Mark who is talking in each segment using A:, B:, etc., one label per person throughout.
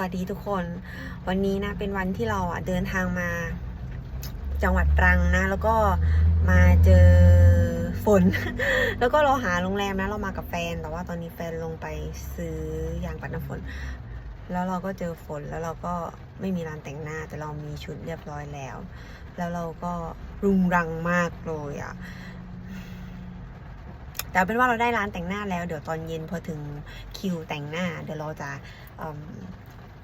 A: วัสดีทุกคน วันนี้นะเป็นวันที่เราอะเดินทางมา จังหวัดตรังนะ แล้วก็มาเจอฝน แล้วก็เราหาโรงแรมนะ เรามากับแฟน แต่ว่าตอนนี้แฟนลงไปซื้อยางปัดน้ำฝน แล้วเราก็เจอฝนแล้วเราก็ไม่มีร้านแต่งหน้า แต่เรามีชุดเรียบร้อยแล้ว แล้วเราก็รุงรังมากเลยอะแต่เป็นว่าเราได้ร้านแต่งหน้าแล้ว เดี๋ยวตอนเย็นพอถึงคิวแต่งหน้า เดี๋ยวเราจะ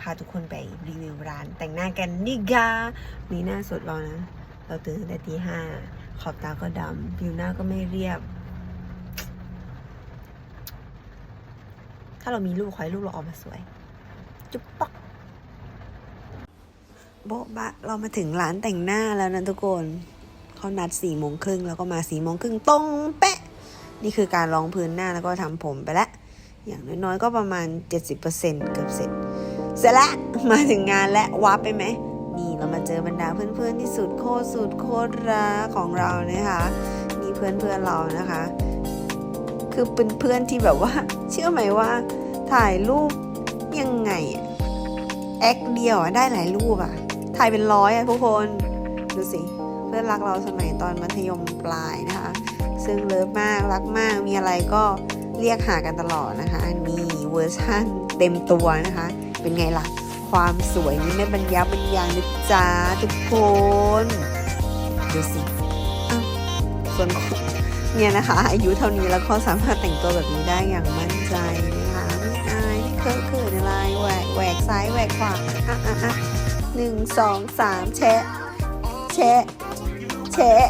A: าทุกคนไปรีวิวร้าน แต่งหน้ากันนี่กามีหน้าสดเรานะ เราตื่นตั้งแต่ตีห้าขอบตาก็ดำผิวหน้าก็ไม่เรียบ ถ้าเรามีลูกขอให้ลูกเราออกมาสวย จุ๊บปักโบ๊ะบะเรามาถึงร้านแต่งหน้าแล้วนะทุกคนเขานัดสี่โมงครึ่งแล้วก็มาสี่โมงครึ่งตรงเป๊ะ นี่คือการรองพื้นหน้าแล้วก็ทำผมไปแล้วอย่างน้อยๆก็ประมาณ 70%เกือบเสร็จ เสร็จแล้วมาถึงงานและวับไปไหมนี่เรามาเจอบรรดาเพื่อนๆที่สุดโคตรสุดโคตรรักของเรานะคะนี่เพื่อนๆเรานะคะ คือเป็นเพื่อนที่แบบว่า เชื่อไหมว่า ถ่ายรูปยังไงแอคเดียวได้หลายรูปอะถ่ายเป็นร้อยอะทุกคนดูสิเพื่อนรักเราสมัยตอนมัธยมปลายนะคะ ซึ่งเลิฟมากรักมากมีอะไรก็เรียกหากันตลอดนะคะนี่เวอร์ชันเต็มตัวนะคะ เป็นไงล่ะ ความสวยนี่ไม่บรรยับบรรยังนะจ๊ะทุกคนดูสิอ้าวส่วนเนี่ยนะคะ อายุเท่านี้แล้วก็สามารถแต่งตัวแบบนี้ได้อย่างมั่นใจนะคะไม่อายไม่เคอะเขินอะไรแหวกแหวกซ้ายแหวกขวาอะอะอะหนึ่งสองสามแชะแชะแชะ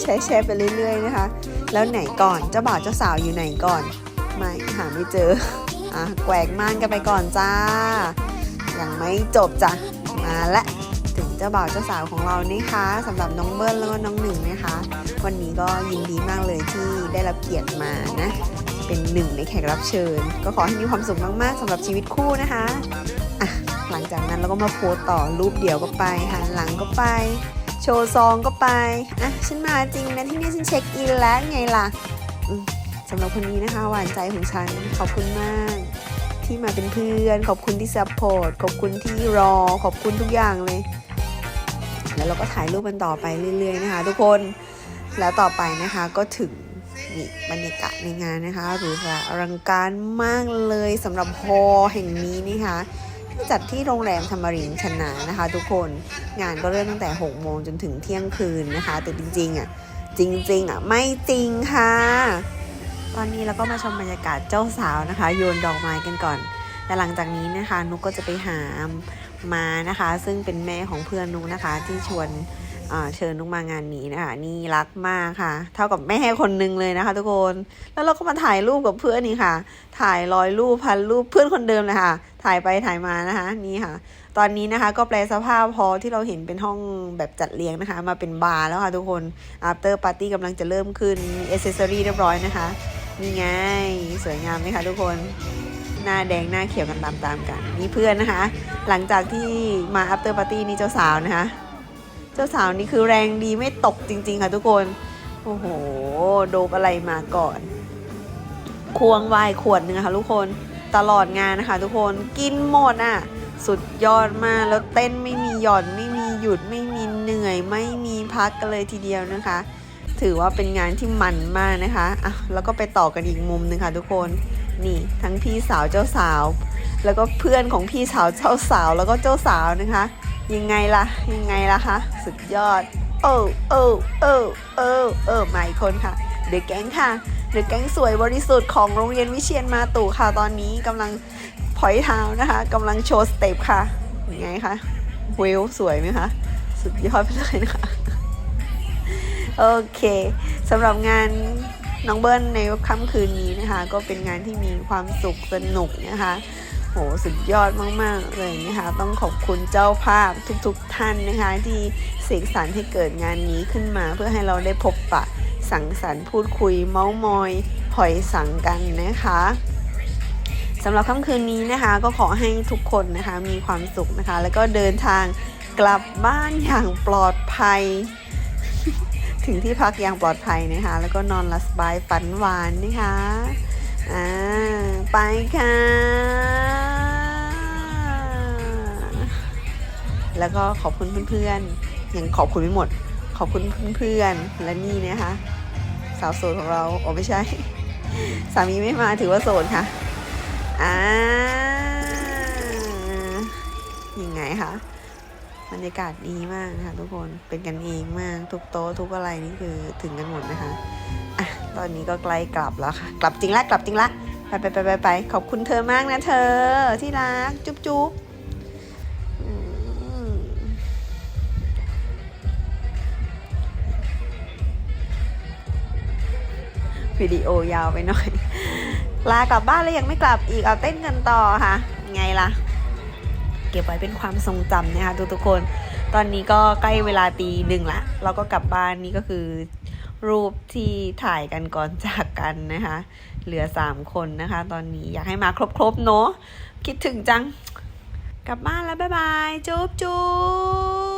A: แชร์แชร์ไปเรื่อยๆนะคะ แล้วไหนก่อนเจ้าบ่าวเจ้าสาวอยู่ไหนก่อน ไม่หาไม่เจอ อะแกวกม่านกันไปก่อนจ้า ยังไม่จบจ้ะ มาและถึงเจ้าบ่าวเจ้าสาวของเรานี่คะสำหรับน้องเบิ้ลแล้วก็น้องหนึ่งนะคะ วันนี้ก็ยินดีมากเลยที่ได้รับเกียรติมานะ เป็นหนึ่งในแขกรับเชิญ ก็ขอให้มีความสุขมากๆสำหรับชีวิตคู่นะคะอะหลังจากนั้นเราก็มาโพสต่อรูปเดี่ยวก็ไปหันหลังก็ไป โชว์ซองก็ไปอะฉันมาจริงนะที่นี่ฉันเช็คอินแล้วไงล่ะ สำหรับคนนี้นะคะ หวานใจของฉัน ขอบคุณมาก ที่มาเป็นเพื่อน ขอบคุณที่ซัพพอร์ต ขอบคุณที่รอ ขอบคุณทุกอย่างเลย แล้วเราก็ถ่ายรูปกันต่อไปเรื่อย ๆ นะคะ ทุกคน แล้วต่อไปนะคะก็ถึงนี่บรรยากาศในงานนะคะหรูหราอลังการมากเลยสำหรับฮอลล์แห่งนี้นะคะจัดที่โรงแรมธรรมรินชนะนะคะ ทุกคนงานก็เริ่มตั้งแต่6โมงจนถึงเที่ยงคืนนะคะแต่จริงๆอะจริงๆอะไม่จริงค่ะ ตอนนี้เราก็มาชมบรรยากาศเจ้าสาวนะคะ โยนดอกไม้กันก่อน แต่หลังจากนี้นะคะ นุกก็จะไปหามานะคะ ซึ่งเป็นแม่ของเพื่อนนุกนะคะ ที่ชวนเชิญนุกมางานนี้นะคะ นี่รักมากค่ะ เท่ากับแม่คนนึงเลยนะคะ ทุกคนแล้วเราก็มาถ่ายรูปกับเพื่อนนี่ค่ะ ถ่ายร้อยรูปพันรูปเพื่อนคนเดิมเลยค่ะ ถ่ายไปถ่ายมานะคะ นี่ค่ะ ตอนนี้นะคะ ก็แปลสภาพพอที่เราเห็นเป็นห้องแบบจัดเรียงนะคะ มาเป็นบาร์แล้วค่ะทุกคน after party กำลังจะเริ่มขึ้นมี accessory เรียบร้อยนะคะ นี่ไง สวยงามไหมคะทุกคน หน้าแดงหน้าเขียวกันตามๆกัน นี่เพื่อนนะคะ หลังจากที่มา after party นี่เจ้าสาวนะคะ เจ้าสาวนี่คือแรงดีไม่ตกจริง ๆ ค่ะทุกคน โอ้โห โดบอะไรมาก่อน ควงไวน์ขวดหนึ่งค่ะทุกคน ตลอดงานนะคะทุกคน กินหมดอะ สุดยอดมาก แล้วเต้นไม่มีหย่อน ไม่มีหยุด ไม่มีเหนื่อย ไม่มีพักกันเลยทีเดียวนะคะ ถือว่าเป็นงานที่มันมากนะคะอะแล้วก็ไปต่อกันอีกมุมหนึ่งค่ะทุกคน นี่ทั้งพี่สาวเจ้าสาว แล้วก็เพื่อนของพี่สาวเจ้าสาวแล้วก็เจ้าสาวนะคะ ยังไงล่ะ ยังไงล่ะคะสุดยอด โอ้โอ้โอ้โอ้เออมาอีกคนค่ะ เดอะแก๊งค่ะ เดอะแก๊งสวยบริสุทธิ์ของโรงเรียนวิเชียนมาตู่ค่ะตอนนี้กำลังพอยเท้านะคะกำลังโชว์สเต็ปค่ะยังไงคะเวลสวยไหมคะ สุดยอดไปเลยนะคะ โอเคสำหรับงานน้องเบิ้ลในค่ำคืนนี้นะคะ ก็เป็นงานที่มีความสุขสนุกนะคะ โหสุดยอดมาก ๆ เลยนะคะ ต้องขอบคุณเจ้าภาพทุก ๆ ท่านนะคะ ที่เสกสรรให้เกิดงานนี้ขึ้นมา เพื่อให้เราได้พบปะสังสรรค์พูดคุยเมาส์มอยหอยสังกันนะคะสำหรับค่ำคืนนี้นะคะ ก็ขอให้ทุกคนนะคะมีความสุขนะคะ แล้วก็เดินทางกลับบ้านอย่างปลอดภัย ถึงที่พักอย่างปลอดภัยนะคะ แล้วก็นอนหลับสบายฝันหวานนะคะอ่าไปค่ะ แล้วก็ขอบคุณเพื่อนๆยังขอบคุณไม่หมด ขอบคุณเพื่อนๆและนี่นะคะ สาวโสดของเราโอ้ไม่ใช่ สามีไม่มาถือว่าโสดค่ะอ่ายังไงคะ บรรยากาศดีมากนะคะทุกคนเป็นกันเองมากทุกโต๊ะทุกอะไรนี่คือถึงกันหมดนะคะอะตอนนี้ก็ใกล้กลับแล้วค่ะ กลับจริงละกลับจริงละไปไปไปไปไปขอบคุณเธอมากนะเธอที่รักจุ๊บจุ๊บวิดีโอยาวไปหน่อย ลากลับบ้านแล้วยังไม่กลับอีกเอาเต้นกันต่อค่ะ ไงล่ะ เก็บไว้เป็นความทรงจำนะคะทุกๆคน ตอนนี้ก็ใกล้เวลาตีหนึ่งละเราก็กลับบ้านนี่ก็คือ รูปที่ถ่ายกันก่อนจากกันนะคะ เหลือสามคนนะคะ ตอนนี้อยากให้มาครบๆเนาะคิดถึงจัง กลับบ้านแล้วบ๊ายบายจุ๊บจุ๊บ